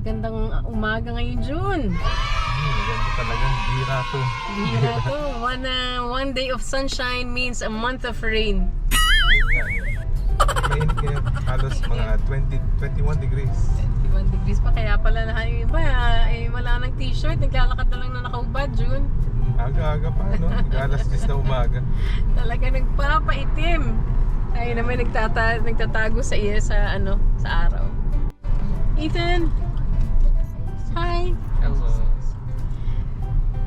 Napakagandang umaga ngayon, June. Hmm, Ganda talaga. Bira to. Bihira to. One, uh, one day of sunshine means a month of rain. Mainit ngayon. Halos mga 20, 21 degrees. 21 degrees pa. Kaya pala na yung iba, eh, wala nang t-shirt. Naglalakad na lang na nakaubad, June. Aga-aga pa, no? Alas 10 na umaga. Talaga nagpapaitim. Ay naman nagtata nagtatago sa iya sa ano, sa araw. Ethan. Hi. Hello.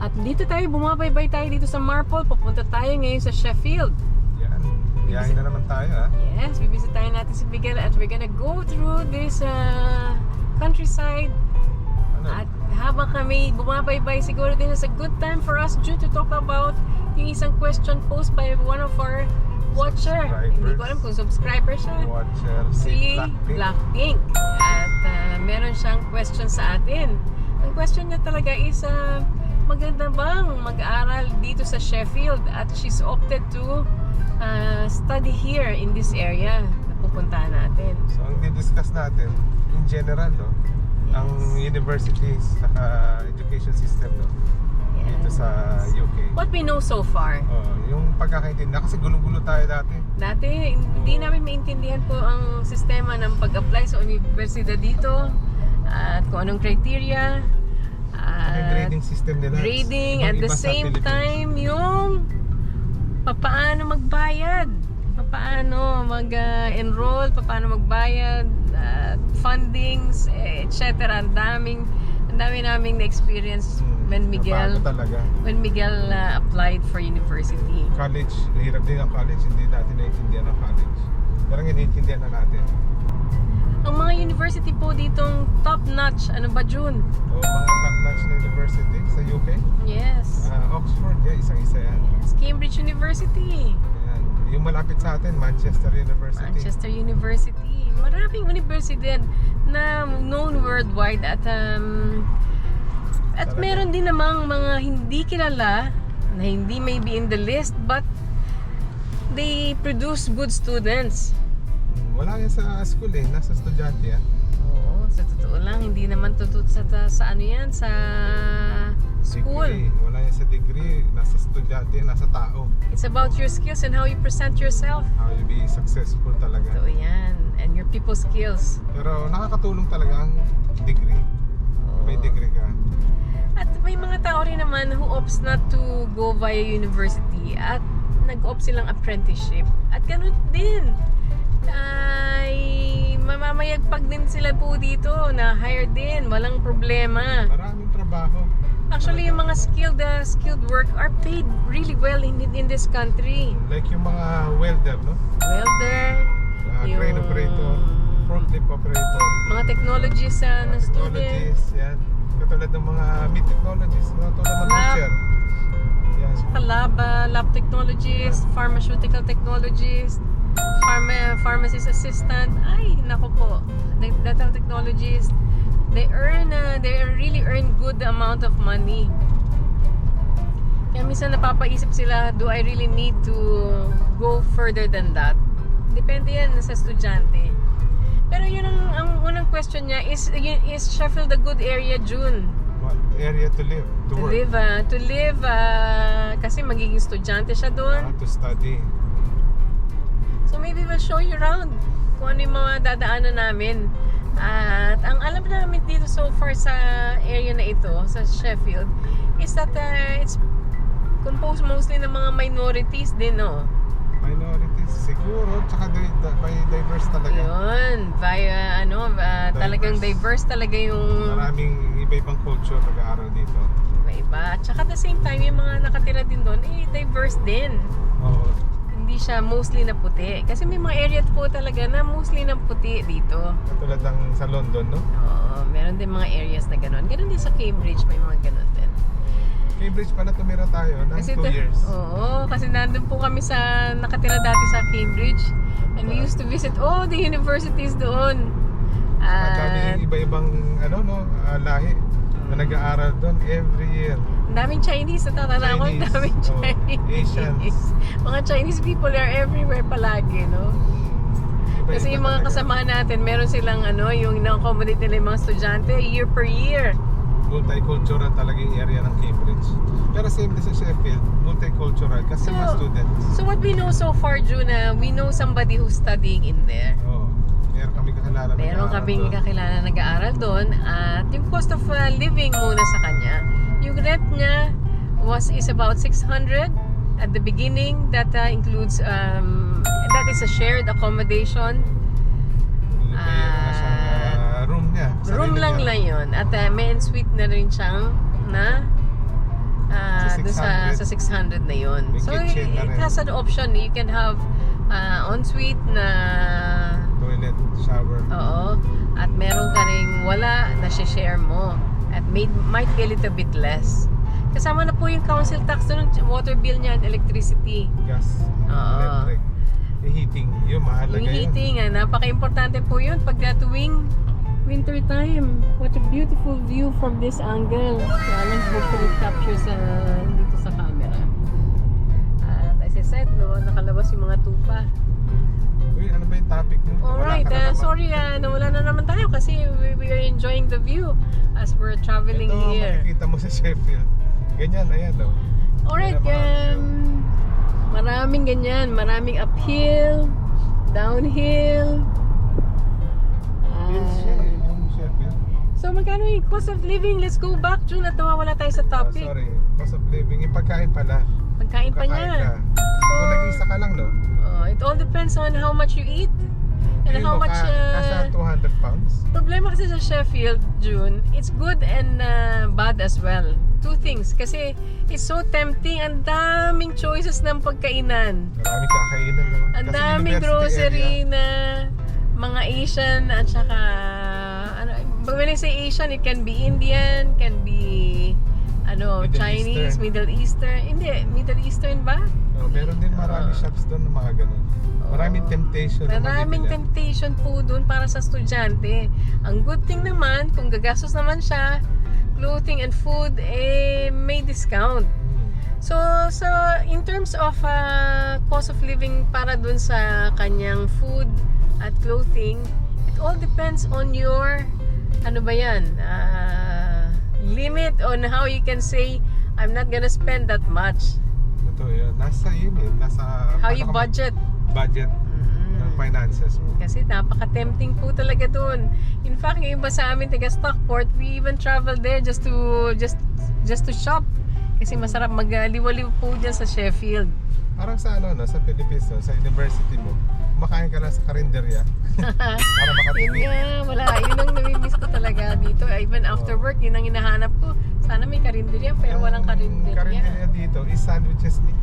At dito tayo, bumabaybay tayo dito sa Marple. Papunta tayo ngayon sa Sheffield. Yan. Biyahe na naman tayo, ha? Yes, bibisitahin natin si Miguel at we're gonna go through this uh, countryside. Ano? At habang kami bumabaybay, siguro din is a good time for us June to talk about yung isang question posed by one of our watcher. Hindi ko alam kung subscriber siya. Watcher. si Blackpink. Blackpink. At uh, meron siyang question sa atin. Ang question niya talaga is, uh, maganda bang mag-aaral dito sa Sheffield? At she's opted to uh, study here in this area na pupuntahan natin. So, ang didiscuss natin, in general, no? Ang universities, saka education system, no? Dito sa UK. What we know so far. Oh, yung pagkakaintindi, kasi gulo-gulo tayo dati. Dati, hindi namin maintindihan po ang sistema ng pag-apply sa universidad dito at kung anong criteria. At grading system nila. grading at the sa same time yung papaano magbayad papaano mag-enroll papaano magbayad uh, fundings etc ang daming ang dami naming na-experience when Miguel talaga. when Miguel uh, applied for university College, hirap din ang college. Hindi natin naiintindihan ang college. Pero ngayon, naiintindihan na natin. ang mga university po ditong top notch ano ba June? O mga top-notch na university sa UK. yes Ah, Oxford, yeah, isang-isa yan. yes Cambridge University Ayan. Yung malapit sa atin, Manchester University. Manchester University. Maraming universidad na known worldwide at um, at Talaga. meron din namang mga hindi kilala na hindi maybe in the list but they produce good students. Hmm, Wala yan sa school eh, nasa estudyante yan. Oo, sa totoo lang, hindi naman tutut sa, sa ano yan, sa school. Degree. Wala yan sa degree, nasa estudyante, nasa tao. It's about your skills and how you present yourself. How you be successful talaga. Totoo yan. And your people skills. Pero nakakatulong talaga ang degree. May degree ka. May mga tao rin naman who opts not to go via university at nag-opt silang apprenticeship. At ganun din. Ay mamamayagpag din sila po dito na hire din, walang problema. Maraming trabaho. Actually, yung mga skilled uh, skilled work are paid really well in in this country. Like yung mga welder, no? Welder, Uh, Yung- crane operator, forklift operator, mga technologies uh, ng student. technologies, yan. Katulad ng mga meat technologies, no? tulad ng butcher. Yan. lab, uh, lab technologist, pharmaceutical technologist, pharma, pharmacist assistant. Ay, nako po. Data technologist. They earn, uh, they really earn good amount of money. Kaya minsan napapaisip sila, do I really need to go further than that? Depende yan sa estudyante. Pero yun ang, ang unang question niya, is, is Sheffield a good area, June? What area to live, to, to work, live ah, to live ah, kasi magiging estudyante siya doon. to study. So maybe we'll show you around kung ano yung mga dadaanan namin. At ang alam namin dito so far sa area na ito, sa Sheffield, is that ah, it's composed mostly ng mga minorities din, no? Minorities, siguro, tsaka di, di- may diverse talaga. Yun, via ano, ah, talagang diverse talaga yung Maraming iba-ibang culture nag-aaral dito. iba-iba. At saka at the same time, yung mga nakatira din doon, eh, diverse din. Oo. hindi siya mostly na puti. Kasi may mga area po talaga na mostly na puti dito. Katulad ng sa London, no? Oo, meron din mga areas na gano'n. Gano'n din sa Cambridge, may mga gano'n din. Cambridge pala tumira tayo ng 2 to- years. Oo, kasi nandun po kami sa, nakatira dati sa Cambridge. And we used to visit all the universities doon. At dami At iba-ibang ano no, ah, lahi na nag-aaral doon every year. ang daming Chinese, natatala ko, ang Chinese, daming oo, Chinese. Asians. Mga Chinese people are everywhere palagi, no? Iba-iba Kasi yung mga kasamahan natin, meron silang ano, yung na-accommodate nila yung mga estudyante year per year. Multicultural talaga yung area ng Cambridge. Pero same din sa Sheffield, multicultural kasi So, mga students. So what we know so far, Juna, we know somebody who's studying in there. Oo. meron kami kakilala Meron kaming doon. kakilala na nag-aaral doon at yung cost of uh, living muna sa kanya. Yung rent niya was is about 600 at the beginning. That uh, includes um, that is a shared accommodation. May ano na siyang, ah, room niya. sarili Room lang niya. lang yun. At uh, may suite na rin siyang na uh, Sa doon sa, 600. sa 600 na yun. May So it rin. has an option. You can have uh, on-suite na Toilet, shower. Oo. At meron ka ring wala na share mo. At may, might be a little bit less. Kasama na po yung council tax doon, water bill niya, and electricity. gas, Oo. electric. Yung heating, yung mahalaga Yung yun. heating, ah, napaka-importante po yun pag tuwing winter time. What a beautiful view from this angle. Kaya lang hopefully it captures sa, dito sa camera. At as I said, no, nakalabas yung mga tupa. Uy, ano ba yung topic mo? Alright, na uh, sorry, uh, nawala na naman tayo kasi we, we are enjoying the view as we're traveling Ito, here. makikita mo sa Sheffield. Ganyan, ayan oh. Alright, um, maraming ganyan, maraming uphill, downhill. So magkano yung cost of living? Let's go back, June, at nawawala tayo sa Oh, topic. sorry, cost of living. Yung pagkain pala. Pagkain pa niya. ka. Kung nag-isa ka lang, no? Oh, it all depends on how much you eat. And Tingin how much, uh, Nasa 200 pounds? Problema kasi sa Sheffield, June, it's good and uh, bad as well. Two things. Kasi it's so tempting. Ang daming choices ng pagkainan. Maraming kakainan naman. Ang daming grocery area. na mga Asian at saka when I say Asian, it can be Indian, can be ano, Middle Chinese, Eastern. Middle Eastern. Hindi, Middle Eastern ba? Oh, meron din maraming Ah. shops doon na mga ganun. Maraming Oo. temptation Maraming temptation po dun para sa estudyante. Ang good thing naman, kung gagastos naman siya, clothing and food, eh, may discount. Hmm. So, so in terms of uh, cost of living para dun sa kanyang food at clothing, it all depends on your, ano ba yan, uh, limit on how you can say, I'm not gonna spend that much. Ito yun. Nasa yun eh. Nasa... How you budget. Budget ng Mm. finances mo. Kasi napaka-tempting po talaga doon. In fact, yung iba sa amin taga Stockport, we even travel there just to just just to shop. Kasi masarap magliwaliw po dyan sa Sheffield. Parang sa ano, no, sa Philippines, no, sa university mo, kumakain ka lang sa karinderya para Yun makatipid. nga, wala. Yun ang namimiss ko talaga dito. Even after work, yun ang hinahanap ko. Sana may karinderya, pero walang Yung karinderya. karinderya dito is sandwiches ni.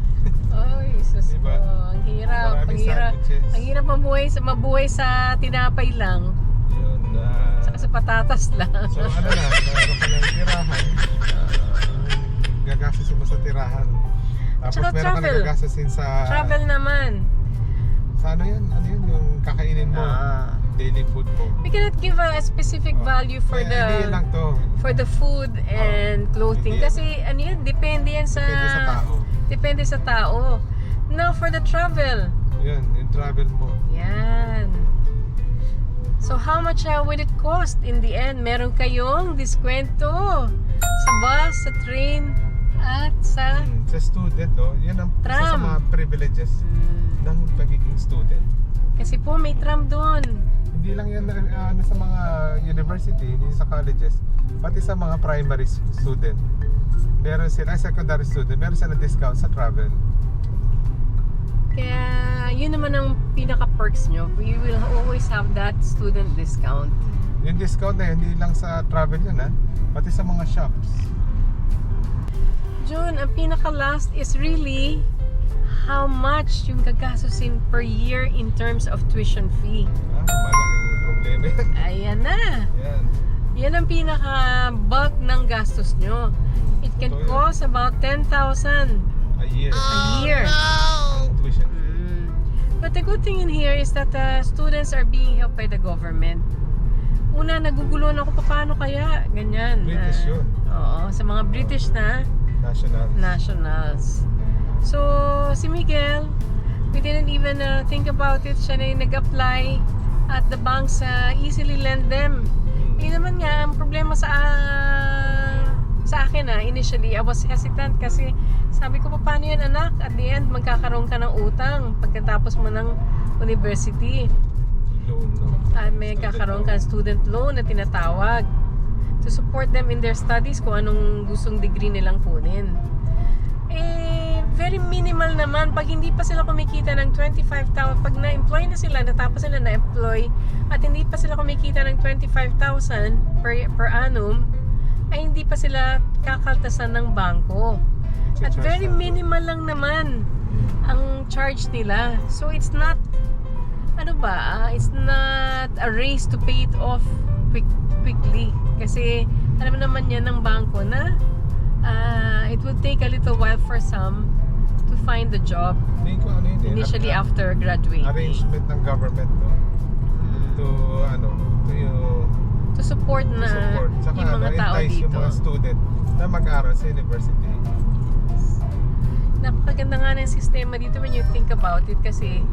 Oy, sus Diba? ko. Ang hirap. Ang hirap. sandwiches. Ang hirap mabuhay sa, mabuhay sa tinapay lang. Yun. ah, Saka sa patatas lang. so ano na, meron ka ng tirahan. Yung gagastusin mo sa tirahan. Tapos Tsaka meron ka travel. na gagastusin sa... Travel naman. Sa ano yun? Kakainin mo. Ah. Daily food mo. We cannot give a specific Oh. value for May the lang to. for the food and clothing Hindi kasi ano yun, depende yan sa Depende sa tao. depende sa tao. Now for the travel. Yun, yung travel mo. Yan. So how much uh, will it cost in the end? Meron kayong diskwento sa bus, sa train, at sa Hmm, sa student, no? Yan ang isa sa Tram. mga privileges Hmm. ng pagiging student. Kasi po may tram doon. Hindi lang yan uh, ano, sa mga university, hindi sa colleges, pati sa mga primary student. Meron sila, secondary student, meron sila discount sa travel. Kaya yun naman ang pinaka-perks nyo. We will always have that student discount. Yung discount na yun, hindi lang sa travel yun, ha? Pati sa mga shops. June, ang pinaka-last is really how much yung gagastusin per year in terms of tuition fee. Ah, malaking problema yan. Ayan na. yan. Yan ang pinaka-bulk ng gastos nyo. It can Totoo yan. cost about 10,000 A year. a year. Ang tuition. Mm. But the good thing in here is that uh, students are being helped by the government. Una, naguguluhan ako paano kaya ganyan. British Ah, yun. Oo, sa mga British na National. nationals. So, si Miguel, we didn't even uh, think about it. Siya na yung nag-apply at the banks uh, easily lend them. Yun naman nga, ang problema sa sa akin ah, initially, I was hesitant kasi sabi ko, paano yun anak? At the end, magkakaroon ka ng utang pagkatapos mo ng university. Loan, no? At may kakaroon ka ng student loan na tinatawag to support them in their studies kung anong gustong degree nilang kunin. Eh, very minimal naman. Pag hindi pa sila kumikita ng 25,000, pag na-employ na sila, natapos sila na-employ, at hindi pa sila kumikita ng 25,000 per, per annum, ay hindi pa sila kakaltasan ng bangko. At very minimal lang naman ang charge nila. So it's not ano ba, ah, it's not a race to pay it off quick, quickly. Kasi alam naman yan ng bangko na ah, it will take a little while for some find the job Hindi ko ano yun eh. initially ar- after graduating. Arrangement ng government, no? To, ano, to yung To support na support. Saka yung mga ano, tao entice dito. yung mga student na mag-aral sa university. Napakaganda nga ng sistema dito when you think about it kasi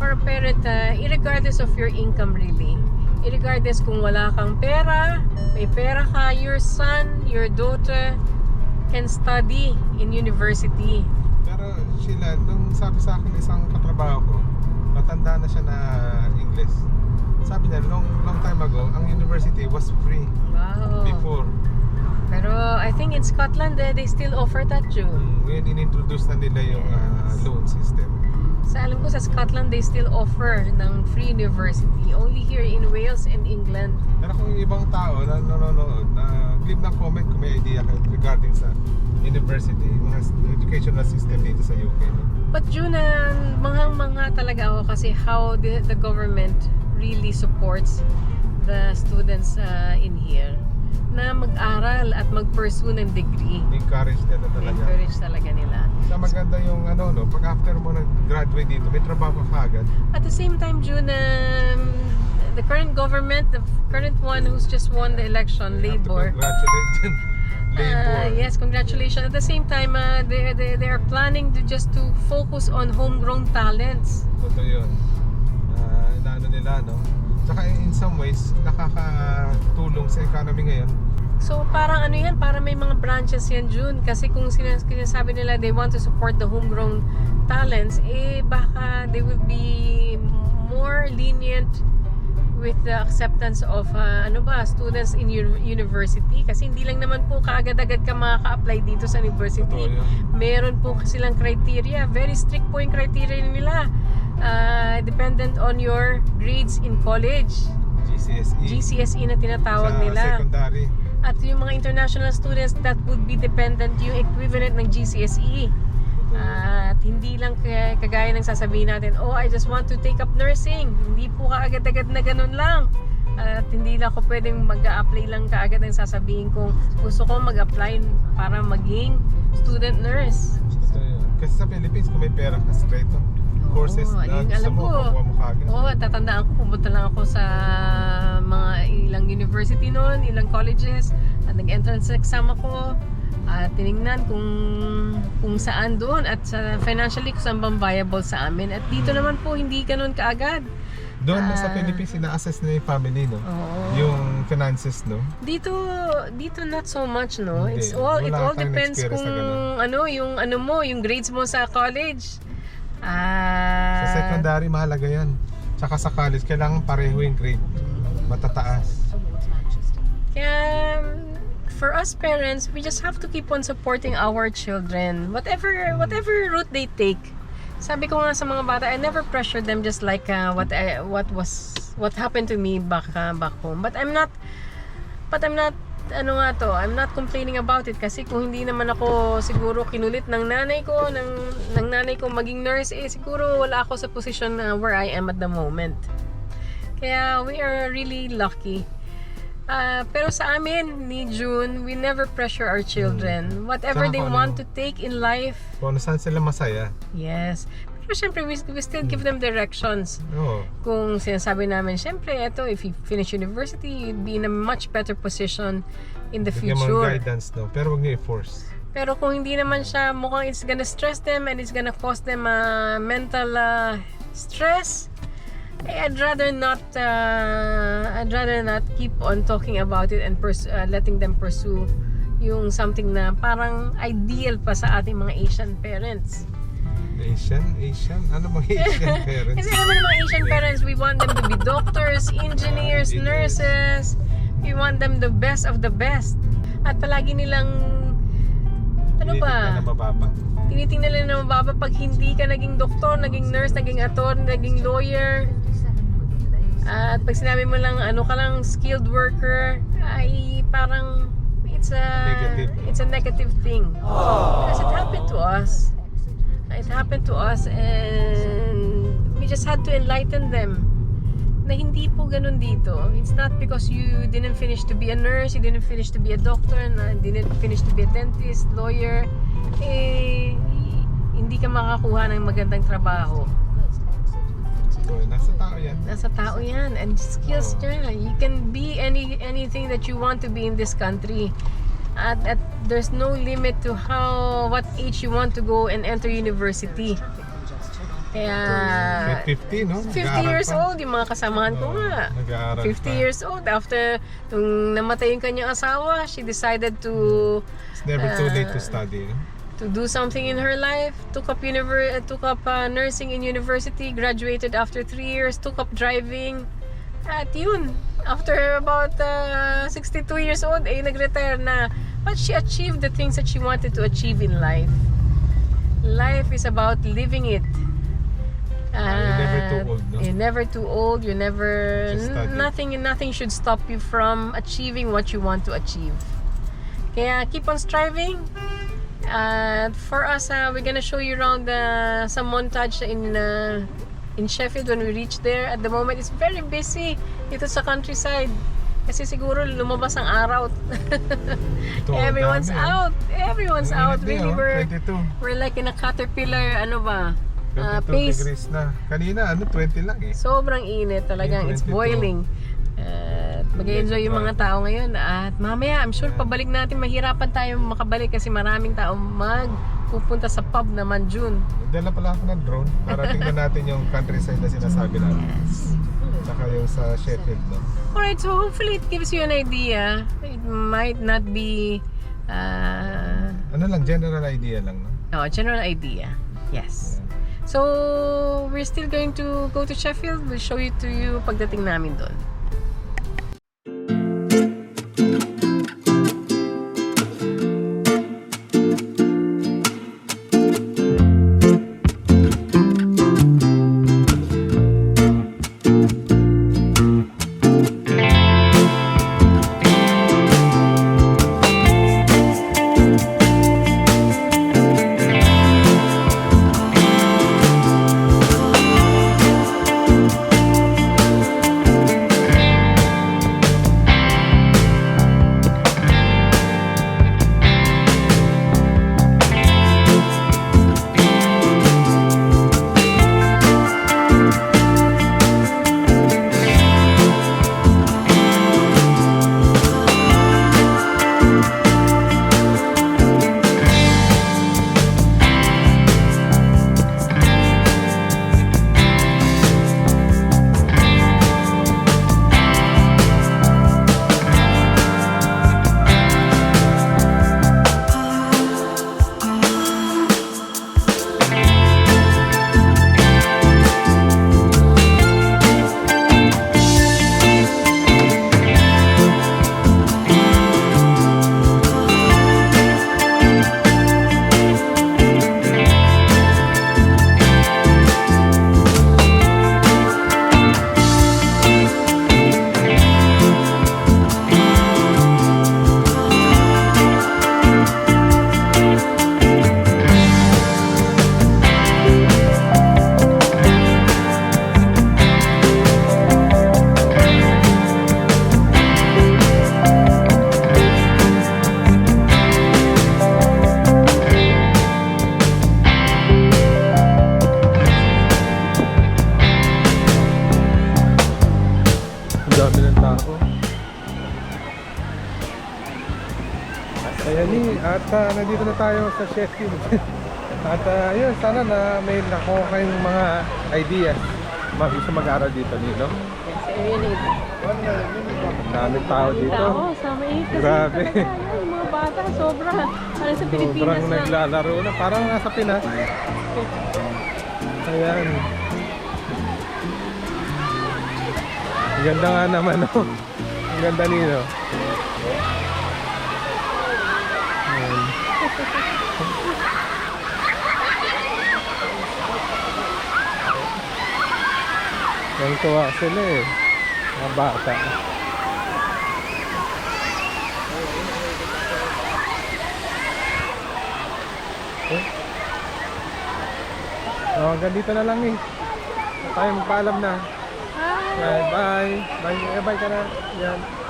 for a parent, uh, irregardless of your income really, irregardless kung wala kang pera, may pera ka, your son, your daughter can study in university. Pero sila, nung sabi sa akin isang katrabaho ko, matanda na siya na English. Sabi niya, long, long time ago, ang university was free Wow. before. Pero I think in Scotland, eh, they still offer that, June. Mm, ngayon, inintroduce na nila yung ah, Yes. loan system. Sa alam ko sa Scotland, they still offer ng free university. Only here in Wales and England. Pero kung yung ibang tao na nanonood, na leave ng comment kung may idea kayo regarding sa university, mga educational system dito sa UK. No? But June, uh, mga mga talaga ako kasi how the, the government really supports the students uh, in here na mag-aral at mag-pursue ng degree. Encourage nila talaga. Encourage talaga nila. Sa maganda yung ano, no, pag after mo nag-graduate dito, may trabaho ka agad. At the same time, June, um, the current government, the current one who's just won the election, You Congratulate them. Labor. Uh, yes, congratulations. At the same time, uh, they, they, they are planning to just to focus on homegrown talents. Totoo yun. Ah, inaano nila, no? Tsaka in some ways, nakakatulong sa economy ngayon. So parang ano yan, para may mga branches yan June. Kasi kung sinas- sinasabi nila they want to support the homegrown talents, eh baka they will be more lenient with the acceptance of uh, ano ba students in uni- university kasi hindi lang naman po kaagad-agad ka makaka-apply dito sa Totoo university meron po silang criteria. Very strict po yung criteria nila. Uh, dependent on your grades in college. GCSE. GCSE na tinatawag sa nila. secondary. At yung mga international students, that would be dependent yung equivalent ng GCSE. At hindi lang kagaya ng sasabihin natin, oh, I just want to take up nursing. Hindi po kaagad-agad na ganun lang. At hindi lang ako pwedeng mag-a-apply lang kaagad ng sasabihin kung gusto ko mag-apply para maging student nurse. Yun. Kasi sa Philippines, kung may pera ka straight? Courses Oo, na gusto alam mo, ko. makuha mo kagad. Oo, tatandaan ko, pumunta lang ako sa mga ilang university noon, ilang colleges, at nag-entrance exam ako, at tiningnan kung kung saan doon at sa financially kung saan bang viable sa amin. At dito naman po, hindi ganun kaagad. Doon na sa Ah. Philippines, ina-assess na yung family, no? Oo. Yung finances, no? Dito, dito not so much, no? Hindi. It's all, it Wala all kang depends kung ano, yung ano mo, yung grades mo sa college. Ah, Sa secondary, mahalaga yan. Tsaka sa college, kailangan pareho yung grade. Matataas. Kaya for us parents, we just have to keep on supporting our children. Whatever whatever route they take. Sabi ko nga sa mga bata, I never pressure them just like uh, what I, what was what happened to me back uh, back home. But I'm not but I'm not ano nga to, I'm not complaining about it kasi kung hindi naman ako siguro kinulit ng nanay ko, ng, ng nanay ko maging nurse, eh siguro wala ako sa position na where I am at the moment. Kaya we are really lucky. Ah, pero sa amin ni June, we never pressure our children. Whatever Tsaka they kung want ano- to take in life, Kung ano saan sila masaya. yes. Pero syempre, we, we still give them directions. Oo. Kung sinasabi namin, syempre, eto, if you finish university, you'd be in a much better position in the Bigyan future. guidance, no? Pero huwag niyo i-force. Pero kung hindi naman siya, mukhang it's gonna stress them and it's gonna cause them uh, mental uh, stress, I'd rather not uh, I'd rather not keep on talking about it and pers- uh, letting them pursue yung something na parang ideal pa sa ating mga Asian parents. Asian? Asian? Ano mga Asian parents? Kasi naman ng mga Asian parents, we want them to be doctors, engineers, Engineers. nurses. We want them the best of the best. At palagi nilang ano ba? na mababa. Tinitingnan nila na mababa pag hindi ka naging doktor, naging nurse, naging attorney, naging lawyer. At pag sinabi mo lang ano ka lang skilled worker, ay parang it's a Negative. it's a negative thing. Because it happened to us. It happened to us and we just had to enlighten them na hindi po ganun dito. It's not because you didn't finish to be a nurse, you didn't finish to be a doctor, na didn't finish to be a dentist, lawyer, eh, hindi ka makakuha ng magandang trabaho. So, nasa tao yan. Nasa tao yan. And skills niya. You can be any anything that you want to be in this country. At, at there's no limit to how what age you want to go and enter university. Kaya Kahit 50, no? 50 Nag-aaral years pa. old yung mga kasamahan ko nga. Nag-aaral 50 pa. years old after nung namatay yung kanyang asawa, she decided to It's never too late to Ah. study. No? to do something in her life. Took up univer- uh, took up uh, nursing in university, graduated after three years, took up driving. At yun, after about uh, 62 years old, eh, nag-retire na. But she achieved the things that she wanted to achieve in life. Life is about living it. Ah, you're never too old, no? You're never too old. You never nothing nothing should stop you from achieving what you want to achieve. Kaya keep on striving. And for us, uh, we're gonna show you around uh, some montage in uh, in Sheffield when we reach there. At the moment, it's very busy dito sa countryside. Kasi siguro lumabas ang araw. Ito, Everyone's dami, ah. out. Everyone's Ang out. init din, Really, oh, we're, 22. we're like in a caterpillar, ano ba? Uh, 22 pace. degrees na. Kanina, ano, 20 lang eh. Sobrang init talagang. It's 22. boiling. At mag-enjoy yung mga tao ngayon. At mamaya, I'm sure pabalik natin, mahirapan tayo makabalik kasi maraming tao magpupunta sa pub naman June. Dala pala ako ng drone para tingnan natin yung countryside na sinasabi natin. Yes. Tsaka yung sa Sheffield, no? Alright, so hopefully it gives you an idea. It might not be uh, Ano lang, general idea lang, no? no, general idea. Yes. So, we're still going to go to Sheffield. We'll show you to you pagdating namin doon. Nandito na tayo sa Sheffield. at uh, yun, sana na may nakuha kayong mga ideas mag gusto mag-aral dito dito. Yes, area nito. Daming tao dito. Tao, sa maiit kasi Grabe. talaga. Yung mga bata, sobra. Parang sa Pilipinas Sobrang lang. naglalaro na. Parang nasa Pinas. Ayan. Ang ganda nga naman, oh. Ang ganda nino. Ayan. Ang tuwa sila eh. Mga bata. Eh? Oh, hanggang dito na lang eh. Tayo magpaalam na. Hi! Bye, bye. Bye, bye ka na. Yan.